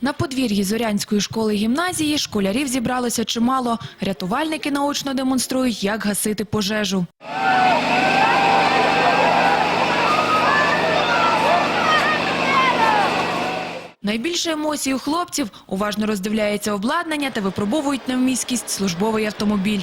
На подвір'ї Зорянської школи гімназії школярів зібралося чимало. Рятувальники наочно демонструють, як гасити пожежу. Найбільше емоцій у хлопців уважно роздивляється обладнання та випробовують на вмісткість службовий автомобіль.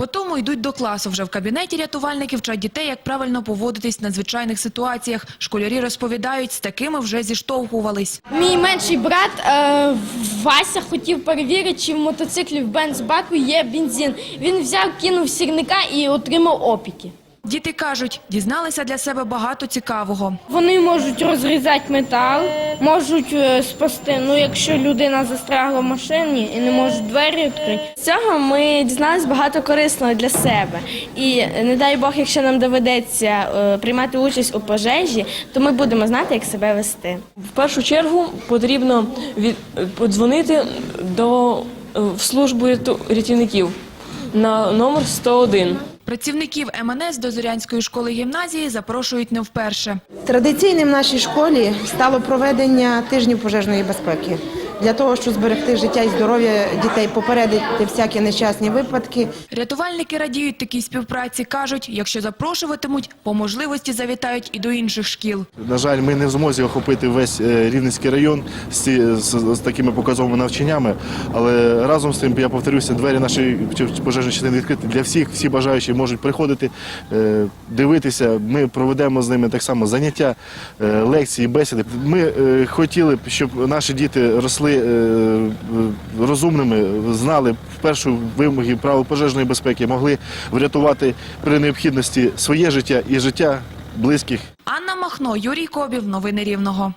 Потому йдуть до класу. Вже в кабінеті рятувальники вчать дітей, як правильно поводитись в надзвичайних ситуаціях. Школярі розповідають, з такими вже зіштовхувались. Мій менший брат е, Вася хотів перевірити, чи в мотоциклі в бензбаку є бензин. Він взяв, кинув сірника і отримав опіки. Діти кажуть, дізналися для себе багато цікавого. Вони можуть розрізати метал, можуть е, спасти. Ну, якщо людина застрягла в машині і не може двері відкрити. З цього ми дізналися багато корисного для себе. І е, не дай Бог, якщо нам доведеться е, приймати участь у пожежі, то ми будемо знати, як себе вести. В першу чергу потрібно від, подзвонити до в службу рятівників на номер 101. Працівників МНС до Зорянської школи гімназії запрошують не вперше. Традиційним в нашій школі стало проведення тижнів пожежної безпеки для того, щоб зберегти життя і здоров'я дітей, попередити всякі нещасні випадки. Рятувальники радіють такій співпраці. кажуть, якщо запрошуватимуть, по можливості завітають і до інших шкіл. На жаль, ми не в змозі охопити весь е, Рівненський район з, такими показовими навчаннями. Але разом з тим, я повторюся, двері нашої пожежної частини відкриті для всіх. Всі бажаючі можуть приходити, е, дивитися. Ми проведемо з ними так само заняття, е, лекції, бесіди. Ми хотіли б, щоб наші діти росли е, е, розумними, знали першу вимоги правил пожежної безпеки, могли врятувати при необхідності своє життя і життя близьких. Анна Махно, Юрій Кобів. Новини Рівного.